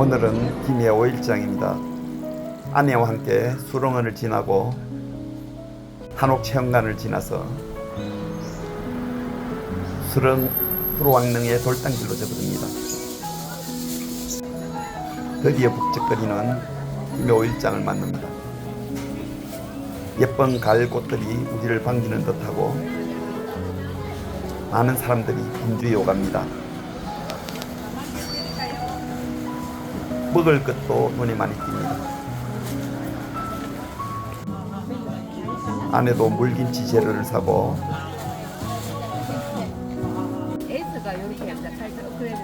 오늘은 김해 5일장입니다. 아내와 함께 수롱원을 지나고 한옥체험관을 지나서 수릉 수로왕릉의 돌담길로 접어듭니다. 드디어 북적거리는 김해 5일장을 만납니다. 예쁜 가을 꽃들이 우리를 반기는 듯하고 많은 사람들이 분주히 오갑니다. 먹을 것도 눈에 많이 띕니다. 아내도 물김치 재료를 사고.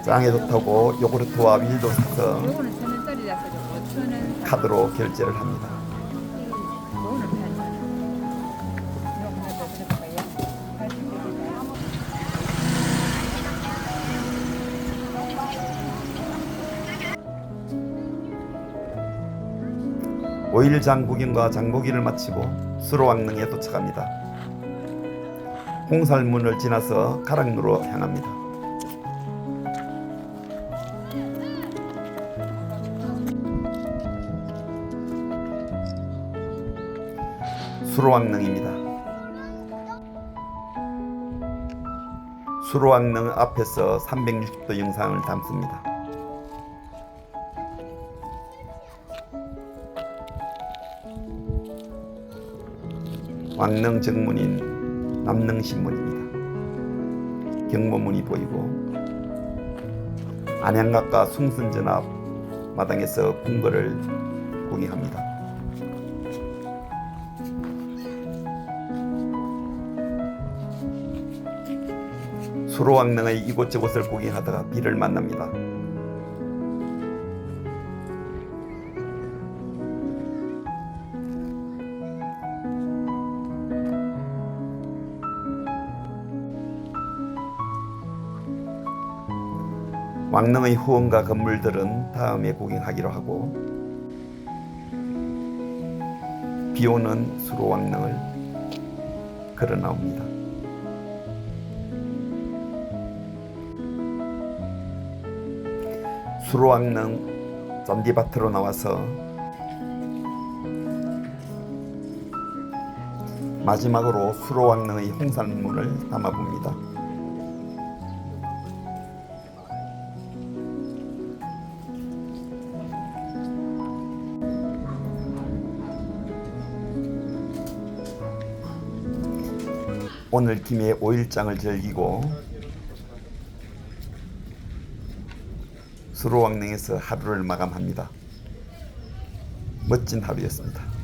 짱에 좋다고 요구르트와 밀도 사서 요거는 천 원짜리라서 좀 5천 원. 카드로 결제를 합니다. 5일 장국인과 장목인을 마치고 수로왕릉에 도착합니다. 홍살문을 지나서 가락루로 향합니다. 수로왕릉입니다. 수로왕릉 앞에서 360도 영상을 담습니다. 왕릉 정문인 남릉 신문입니다. 경보문이 보이고 안양각과 숭순전 앞 마당에서 궁궐을 구경합니다. 수로왕릉의 이곳저곳을 구경하다가 비를 만납니다. 왕릉의 후원과 건물들은 다음에 구경하기로 하고 비오는 수로 왕릉을 걸어 나옵니다. 수로 왕릉 잔디밭으로 나와서 마지막으로 수로 왕릉의 홍산문을 담아봅니다. 오늘 김해 5일장을 즐기고 수로왕릉에서 하루를 마감합니다. 멋진 하루였습니다.